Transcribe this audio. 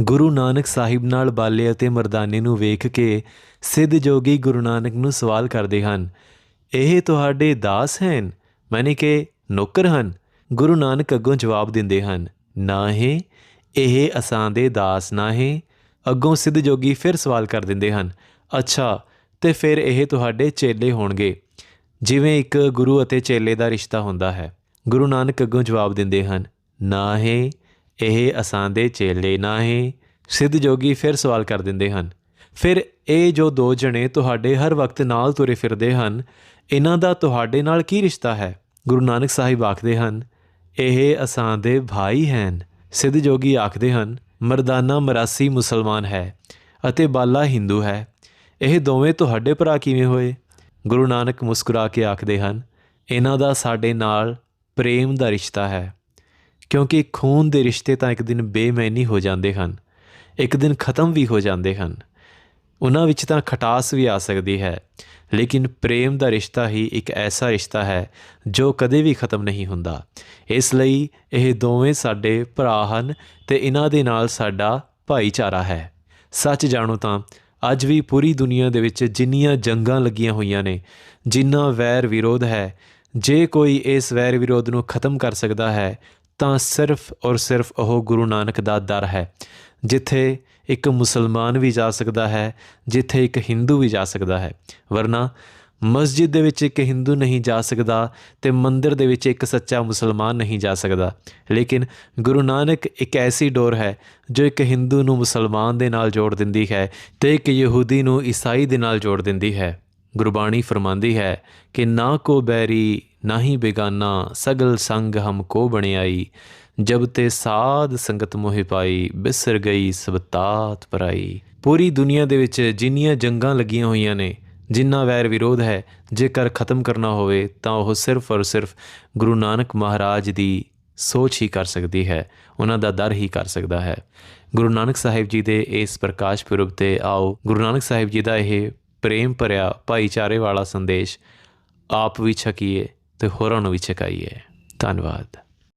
ਗੁਰੂ ਨਾਨਕ ਸਾਹਿਬ ਨਾਲ ਬਾਲੇ ਅਤੇ ਮਰਦਾਨੇ ਨੂੰ ਵੇਖ ਕੇ ਸਿੱਧ ਜੋਗੀ ਗੁਰੂ ਨਾਨਕ ਨੂੰ ਸਵਾਲ ਕਰਦੇ ਹਨ, ਇਹ ਤੁਹਾਡੇ ਦਾਸ ਹਨ? ਮੈਨੇ ਕਿ ਨੌਕਰ ਹਨ? ਗੁਰੂ ਨਾਨਕ ਅੱਗੋਂ ਜਵਾਬ ਦਿੰਦੇ ਹਨ, ਨਾ ਹੈ, ਇਹ ਅਸਾਂ ਦੇ ਦਾਸ ਨਾ ਹੈ। ਅੱਗੋਂ ਸਿੱਧ ਜੋਗੀ ਫਿਰ ਸਵਾਲ ਕਰ ਦਿੰਦੇ ਹਨ, ਅੱਛਾ, ਤੇ ਫਿਰ ਇਹ ਤੁਹਾਡੇ ਚੇਲੇ ਹੋਣਗੇ। ਜਿਵੇਂ ਇੱਕ ਗੁਰੂ ਅਤੇ ਚੇਲੇ ਦਾ ਰਿਸ਼ਤਾ ਹੁੰਦਾ ਹੈ, ਗੁਰੂ ਨਾਨਕ ਅੱਗੋਂ ਜਵਾਬ ਦਿੰਦੇ ਹਨ, ਨਾ ਹੈ ਇਹ ਅਸਾਂ ਦੇ ਚੇਲੇ ਨਾ ਹੈ। ਸਿੱਧ ਜੋਗੀ ਫਿਰ ਸਵਾਲ ਕਰ ਦਿੰਦੇ ਹਨ। ਫਿਰ ਇਹ ਜੋ ਦੋ ਜਣੇ ਤੁਹਾਡੇ ਹਰ ਵਕਤ ਨਾਲ ਤੁਰੇ ਫਿਰਦੇ ਹਨ, ਇਹਨਾਂ ਦਾ ਤੁਹਾਡੇ ਨਾਲ ਕੀ ਰਿਸ਼ਤਾ ਹੈ? ਗੁਰੂ ਨਾਨਕ ਸਾਹਿਬ ਆਖਦੇ ਹਨ, ਇਹ ਅਸਾਂ ਦੇ ਭਾਈ ਹਨ। ਸਿੱਧ ਜੋਗੀ ਆਖਦੇ ਹਨ, ਮਰਦਾਨਾ ਮਰਾਸੀ ਮੁਸਲਮਾਨ ਹੈ ਅਤੇ ਬਾਲਾ ਹਿੰਦੂ ਹੈ। ਇਹ ਦੋਵੇਂ ਤੁਹਾਡੇ ਭਰਾ ਕਿਵੇਂ ਹੋਏ? ਗੁਰੂ ਨਾਨਕ ਮੁਸਕਰਾ ਕੇ ਆਖਦੇ ਹਨ, ਇਹਨਾਂ ਦਾ ਸਾਡੇ ਨਾਲ ਪ੍ਰੇਮ ਦਾ ਰਿਸ਼ਤਾ ਹੈ। ਕਿਉਂਕਿ ਖੂਨ ਦੇ ਰਿਸ਼ਤੇ ਤਾਂ ਇੱਕ ਦਿਨ ਬੇਮੈਨੀ ਹੋ ਜਾਂਦੇ ਹਨ, ਇੱਕ ਦਿਨ ਖਤਮ ਵੀ ਹੋ ਜਾਂਦੇ ਹਨ। ਉਹਨਾਂ ਵਿੱਚ ਤਾਂ ਖਟਾਸ ਵੀ ਆ ਸਕਦੀ ਹੈ, ਲੇਕਿਨ ਪ੍ਰੇਮ ਦਾ ਰਿਸ਼ਤਾ ਹੀ ਇੱਕ ਐਸਾ ਰਿਸ਼ਤਾ ਹੈ ਜੋ ਕਦੇ ਵੀ ਖਤਮ ਨਹੀਂ ਹੁੰਦਾ। ਇਸ ਲਈ ਇਹ ਦੋਵੇਂ ਸਾਡੇ ਭਰਾ ਹਨ ਤੇ ਇਹਨਾਂ ਦੇ ਨਾਲ ਸਾਡਾ ਭਾਈਚਾਰਾ ਹੈ। ਸੱਚ ਜਾਣੋ ਤਾਂ ਅੱਜ ਵੀ ਪੂਰੀ ਦੁਨੀਆ ਦੇ ਵਿੱਚ ਜਿੰਨੀਆਂ ਜੰਗਾਂ ਲੱਗੀਆਂ ਹੋਈਆਂ ਨੇ, ਜਿੰਨਾ ਵੈਰ ਵਿਰੋਧ ਹੈ, ਜੇ ਕੋਈ ਇਸ ਵੈਰ ਵਿਰੋਧ ਨੂੰ ਖਤਮ ਕਰ ਸਕਦਾ ਹੈ ਤਾਂ ਸਿਰਫ ਔਰ ਸਿਰਫ ਉਹ ਗੁਰੂ ਨਾਨਕ ਦਾ ਦਰ ਹੈ, ਜਿੱਥੇ ਇੱਕ ਮੁਸਲਮਾਨ ਵੀ ਜਾ ਸਕਦਾ ਹੈ, ਜਿੱਥੇ ਇੱਕ ਹਿੰਦੂ ਵੀ ਜਾ ਸਕਦਾ ਹੈ। ਵਰਨਾ ਮਸਜਿਦ ਦੇ ਵਿੱਚ ਇੱਕ ਹਿੰਦੂ ਨਹੀਂ ਜਾ ਸਕਦਾ ਤੇ ਮੰਦਿਰ ਦੇ ਵਿੱਚ ਇੱਕ ਸੱਚਾ ਮੁਸਲਮਾਨ ਨਹੀਂ ਜਾ ਸਕਦਾ। ਲੇਕਿਨ ਗੁਰੂ ਨਾਨਕ ਇੱਕ ਐਸੀ ਡੋਰ ਹੈ, ਜੋ ਇੱਕ ਹਿੰਦੂ ਨੂੰ ਮੁਸਲਮਾਨ ਦੇ ਨਾਲ ਜੋੜ ਦਿੰਦੀ ਹੈ ਤੇ ਇੱਕ ਯਹੂਦੀ ਨੂੰ ਈਸਾਈ ਦੇ ਨਾਲ ਜੋੜ ਦਿੰਦੀ ਹੈ। ਗੁਰਬਾਣੀ ਫਰਮਾਂਦੀ ਹੈ ਕਿ ਨਾ ਕੋ ਬੈਰੀ ਨਾ ਹੀ ਬੇਗਾਨਾ ਸਗਲ ਸੰਗ ਹਮ ਕੋ ਬਣਿਆਈ, ਜਬ ਤੇ ਸਾਧ ਸੰਗਤ ਮੋਹਿ ਪਾਈ, ਬਿਸਰ ਗਈ ਸਬਤਾਤ ਪਰਾਈ। ਪੂਰੀ ਦੁਨੀਆ ਦੇ ਵਿੱਚ ਜਿੰਨੀਆਂ ਜੰਗਾਂ ਲੱਗੀਆਂ ਹੋਈਆਂ ਨੇ, ਜਿੰਨਾ ਵੈਰ ਵਿਰੋਧ ਹੈ, ਜੇਕਰ ਖਤਮ ਕਰਨਾ ਹੋਵੇ, ਤਾਂ ਉਹ ਸਿਰਫ ਔਰ ਸਿਰਫ ਗੁਰੂ ਨਾਨਕ ਮਹਾਰਾਜ ਦੀ ਸੋਚ ਹੀ ਕਰ ਸਕਦੀ ਹੈ, ਉਹਨਾਂ ਦਾ ਦਰ ਹੀ ਕਰ ਸਕਦਾ ਹੈ। ਗੁਰੂ ਨਾਨਕ ਸਾਹਿਬ ਜੀ ਦੇ ਇਸ ਪ੍ਰਕਾਸ਼ ਪੁਰਬ ਤੇ ਆਓ, ਗੁਰੂ ਨਾਨਕ ਸਾਹਿਬ ਜੀ ਦਾ ਇਹ ਪ੍ਰੇਮ ਭਰਿਆ ਭਾਈਚਾਰੇ ਵਾਲਾ ਸੰਦੇਸ਼ ਆਪ ਵੀ ਛਕੀਏ। ਤੇ ਹੋਰਾਂ ਨੂੰ ਵੀ ਛਕਾਈਏ ਧੰਨਵਾਦ।